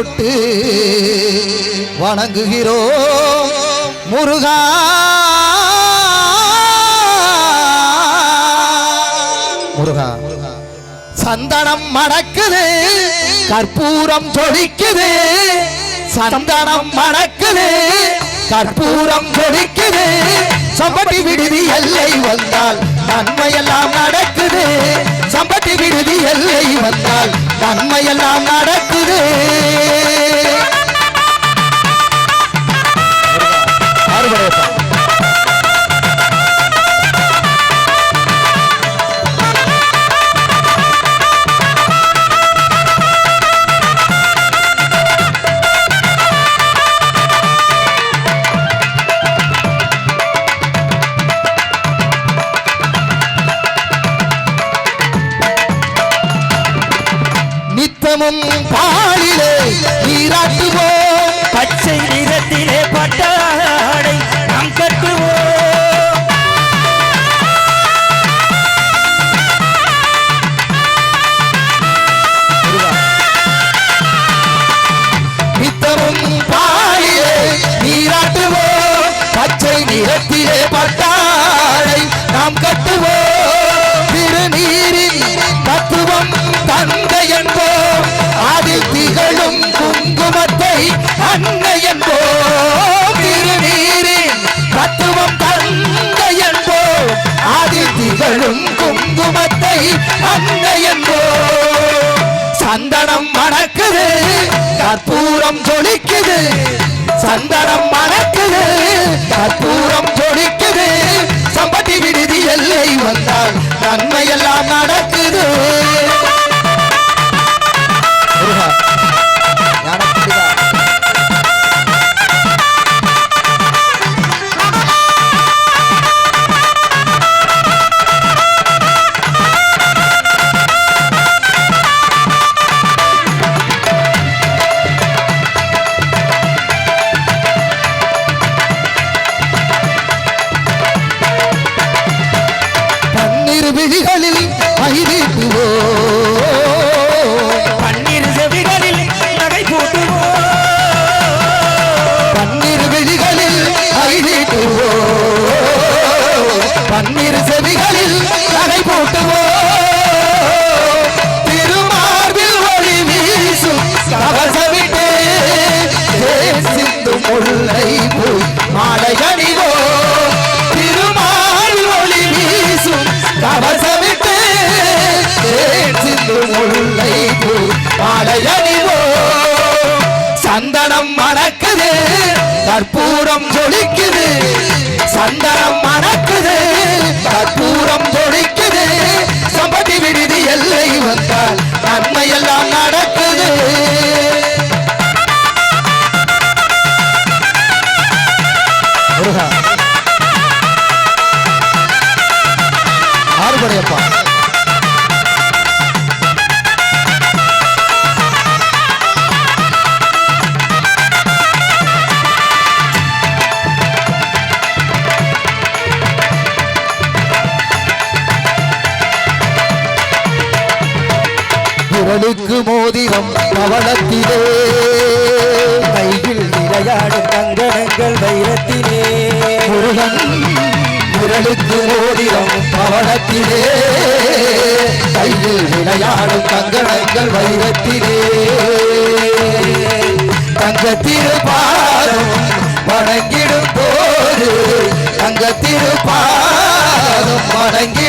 தொட்டு வணங்குகிறோம் முருகா. முருகா சந்தனம் மணக்குது கற்பூரம் ஜொலிக்குது. சந்தனம் மணக்குது கற்பூரம் ஜொலிக்குது. சம்பட்டி விடுதி எல்லை வந்தால் நன்மையெல்லாம் நடக்குது. சம்பட்டி விடுதி எல்லை வந்தால் நன்மையெல்லாம் நடக்குது. அறுபடையப்பா நித்தமும் பாலிலே நீராட்டுவோம். பச்சை நிறத்திலே பட்டாடை நாம் கட்டுவோம். நித்தமும் பாலிலே நீராட்டுவோம். பச்சை நிறத்திலே பட்டாடை மலரும் குங்குமத்தை அன்னை சந்தனம் மணக்குது கற்பூரம் ஜொலிக்குது. சந்தனம் மணக்குது கற்பூரம் ஜொலிக்குது கற்பூரம் ஜொலிக்குது அவளுக்கு மோதிரம் பவளத்திலே. கையில் விளையாடும் கங்கணங்கள் வைரத்திலே. முருகன் விரலுக்கு மோதிரம் பவளத்திலே. கையில் விளையாடும் கங்கணங்கள் வைரத்திலே. தங்கத்திரு திருப்பாதம் வணங்கிடும் போது தங்கத்திரு திருப்பாதம் வணங்கி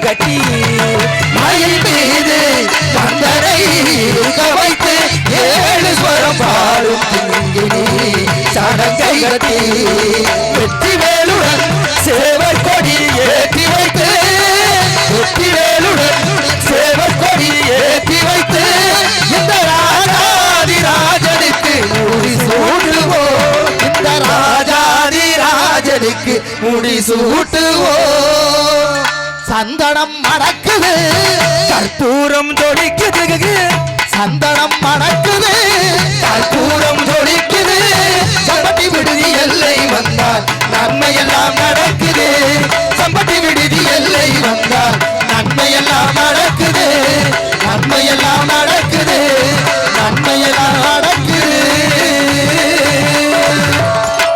கட்டி மயில் மீது கந்தனை வைத்து ஏழு ஸ்வரம் பாடும் கிங்கினி சடங்கை கட்டி வெற்றி வேலுடன் சேவர் கொடி ஏற்றி வைத்து வெற்றி வேலுடன் சேவர் கொடி ஏற்றி வைத்து இந்த ராஜாதி ராஜனுக்கு முடி சூட்டுவோம். இந்த ராஜாதி ராஜனுக்கு முடி சூட்டுவோம். சந்தனம் மணக்குது. கற்பூரம் தொடிக்குது சந்தனம் மணக்குது. கற்பூரம் தொடிக்குது சபதி விடுதி எல்லை வந்தால் நன்மை எல்லாம் நடக்குது.